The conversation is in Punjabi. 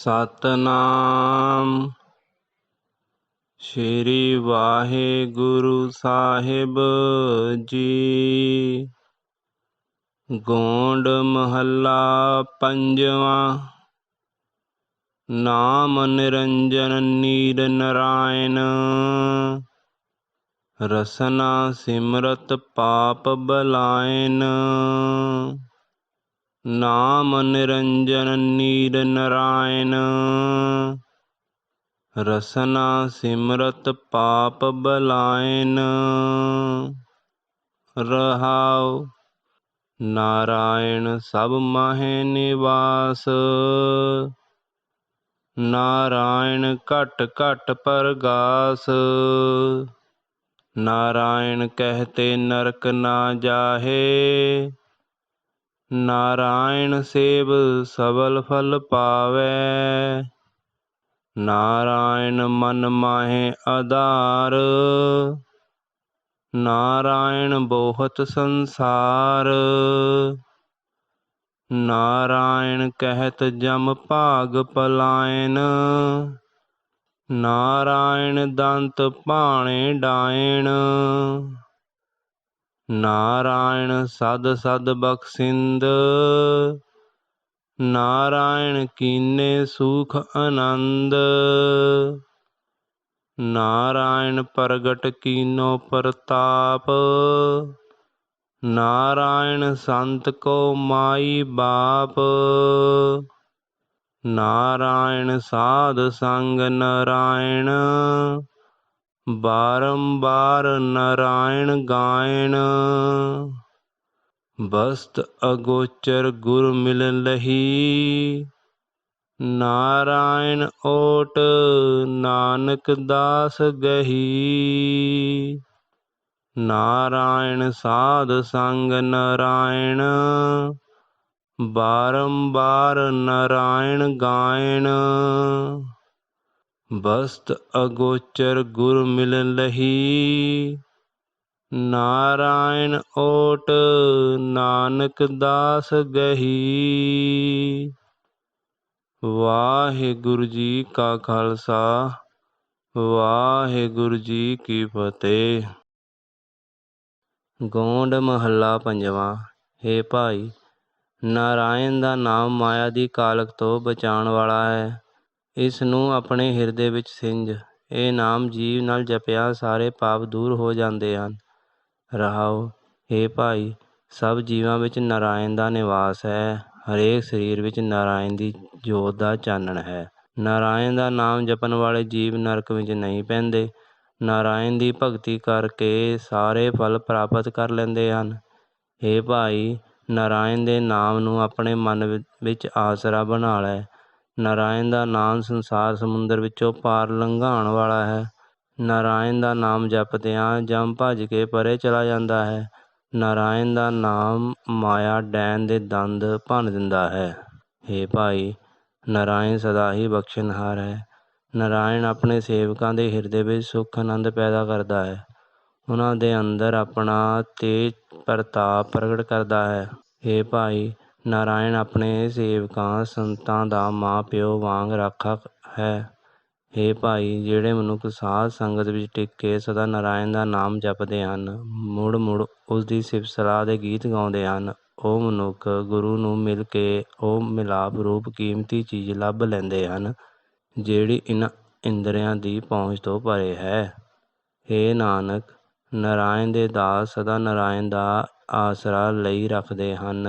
ਸਤਨਾਮ। ਸ਼੍ਰੀ ਵਾਹਿਗੁਰੂ ਸਾਹਿਬ ਜੀ। ਗੋਂਡ ਮਹੱਲਾ ਪੰਜਵਾਂ। ਨਾਮ ਨਿਰੰਜਨ ਨੀਰ ਨਰਾਇਣ। ਰਸਨਾ ਸਿਮਰਤ ਪਾਪ ਬਲਾਇਨ। ਨਾਮ ਨਿਰੰਜਨ ਨੀਰ ਨਰਾਇਣ। ਰਸਨਾ ਸਿਮਰਤ ਪਾਪ ਬਲਾਇਨ। ਰਹਾਉ ਨਾਰਾਇਣ ਸਭ ਮਹਿ ਨਿਵਾਸ। ਨਾਰਾਇਣ ਘਟ ਘਟ ਪਰਗਾਸ। ਨਾਰਾਇਣ ਕਹਤੇ ਨਰਕ ਨਾ ਜਾਹੇ। ਨਾਰਾਇਣ ਸੇਵ ਸਬਲ ਫਲ ਪਾਵੈ। ਨਾਰਾਇਣ ਮਨ ਮਾਹੇ ਆਧਾਰ। ਨਾਰਾਇਣ ਬੋਹਤ ਸੰਸਾਰ। ਨਾਰਾਇਣ ਕਹਿਤ ਜਮ ਭਾਗ ਪਲਾਇਨ। ਨਾਰਾਇਣ ਦੰਤ ਭਾਣੇ ਡਾਇਣ। ਨਾਰਾਇਣ ਸਦ ਸਦ ਬਖਸਿੰਦ। ਨਾਰਾਇਣ ਕੀਨੇ ਸੁਖ ਆਨੰਦ। ਨਾਰਾਇਣ ਪ੍ਰਗਟ ਕੀਨੋ ਪ੍ਰਤਾਪ। ਨਾਰਾਇਣ ਸੰਤ ਕੋ ਮਾਈ ਬਾਪ। ਨਾਰਾਇਣ ਸਾਧ ਸੰਗ ਨਾਰਾਇਣ। ਬਾਰੰਬਾਰ ਨਾਰਾਇਣ ਗਾਇਣ। ਬਸਤ ਅਗੋਚਰ ਗੁਰ ਮਿਲ ਲਹੀ। ਨਾਰਾਇਣ ਓਟ ਨਾਨਕ ਦਾਸ ਗਹੀ। ਨਾਰਾਇਣ ਸਾਧ ਸੰਗ ਨਾਰਾਇਣ। ਬਾਰੰਬਾਰ ਨਾਰਾਇਣ ਗਾਇਣ। ਬਸਤ ਅਗੋਚਰ ਗੁਰ ਮਿਲ ਲਹੀ। ਨਾਰਾਇਣ ਓਟ ਨਾਨਕ ਦਾਸ ਗਹੀ। ਵਾਹਿਗੁਰੂ ਜੀ ਕਾ ਖਾਲਸਾ, ਵਾਹਿਗੁਰੂ ਜੀ ਕੀ ਫਤਿਹ। ਗੋਂਡ ਮਹੱਲਾ ਪੰਜਵਾਂ, ਹੇ ਭਾਈ, ਨਾਰਾਇਣ ਦਾ ਨਾਮ ਮਾਇਆ ਦੀ ਕਾਲਕ ਤੋਂ ਬਚਾਉਣ ਵਾਲਾ ਹੈ। ਇਸ ਨੂੰ ਆਪਣੇ ਹਿਰਦੇ ਵਿੱਚ ਸਿੰਜ। ਇਹ ਨਾਮ ਜੀਵ ਨਾਲ ਜਪਿਆ ਸਾਰੇ ਪਾਪ ਦੂਰ ਹੋ ਜਾਂਦੇ ਹਨ। ਰਹਾਓ हे ਭਾਈ, ਸਭ ਜੀਵਾਂ ਵਿੱਚ ਨਾਰਾਇਣ ਦਾ ਨਿਵਾਸ ਹੈ। ਹਰੇਕ ਸਰੀਰ ਵਿੱਚ ਨਾਰਾਇਣ ਦੀ ਜੋਤ ਦਾ ਚਾਨਣ ਹੈ। ਨਾਰਾਇਣ ਦਾ ਨਾਮ ਜਪਣ ਵਾਲੇ ਜੀਵ ਨਰਕ ਵਿੱਚ ਨਹੀਂ ਪੈਂਦੇ। ਨਾਰਾਇਣ ਦੀ ਭਗਤੀ ਕਰਕੇ ਸਾਰੇ ਫਲ ਪ੍ਰਾਪਤ ਕਰ ਲੈਂਦੇ ਹਨ। हे ਭਾਈ, ਨਾਰਾਇਣ ਦੇ ਨਾਮ ਨੂੰ ਆਪਣੇ ਮਨ ਵਿੱਚ ਆਸਰਾ ਬਣਾ ਲੈ। ਨਾਰਾਇਣ ਦਾ ਨਾਮ ਸੰਸਾਰ ਸਮੁੰਦਰ ਵਿੱਚੋਂ ਪਾਰ ਲੰਘਾਉਣ ਵਾਲਾ ਹੈ। ਨਾਰਾਇਣ ਦਾ ਨਾਮ ਜਪਦਿਆਂ ਜਮ ਭੱਜ ਕੇ ਪਰੇ ਚਲਾ ਜਾਂਦਾ ਹੈ। ਨਾਰਾਇਣ ਦਾ ਨਾਮ ਮਾਇਆ ਡੈਨ ਦੇ ਦੰਦ ਭੰਨ ਦਿੰਦਾ ਹੈ। हे ਭਾਈ, ਨਾਰਾਇਣ ਸਦਾ ਹੀ ਬਖਸ਼ਣਹਾਰ ਹੈ। ਨਾਰਾਇਣ ਆਪਣੇ ਸੇਵਕਾਂ ਦੇ ਹਿਰਦੇ ਵਿੱਚ ਸੁਖ ਆਨੰਦ ਪੈਦਾ ਕਰਦਾ ਹੈ। ਉਹਨਾਂ ਦੇ ਅੰਦਰ ਆਪਣਾ ਤੇਜ ਪ੍ਰਤਾਪ ਪ੍ਰਗਟ ਕਰਦਾ ਹੈ। हे ਭਾਈ ਨਾਰਾਇਣ ਆਪਣੇ ਸੇਵਕਾਂ ਸੰਤਾਂ ਦਾ ਮਾਂ ਪਿਓ ਵਾਂਗ ਰਾਖਾ ਹੈ। हे ਭਾਈ, ਜਿਹੜੇ ਮਨੁੱਖ ਸਾਧ ਸੰਗਤ ਵਿੱਚ ਟਿਕ ਕੇ ਸਦਾ ਨਾਰਾਇਣ ਦਾ ਨਾਮ ਜਪਦੇ ਹਨ ਮੁੜ ਮੁੜ ਉਸ ਦੀ ਸਿਫਤ ਸਲਾਹ ਦੇ ਗੀਤ ਗਾਉਂਦੇ ਹਨ। ਉਹ ਮਨੁੱਖ ਗੁਰੂ ਨੂੰ ਮਿਲ ਕੇ ਉਹ ਮਿਲਾਪ ਰੂਪ ਕੀਮਤੀ ਚੀਜ਼ ਲੱਭ ਲੈਂਦੇ ਹਨ, ਜਿਹੜੀ ਇਨ ਇੰਦਰੀਆਂ ਦੀ ਪਹੁੰਚ ਤੋਂ ਪਰੇ ਹੈ। हे ਨਾਨਕ, ਨਾਰਾਇਣ ਦੇ ਦਾਸ ਸਦਾ ਨਾਰਾਇਣ ਦਾ ਆਸਰਾ ਲਈ ਰੱਖਦੇ ਹਨ।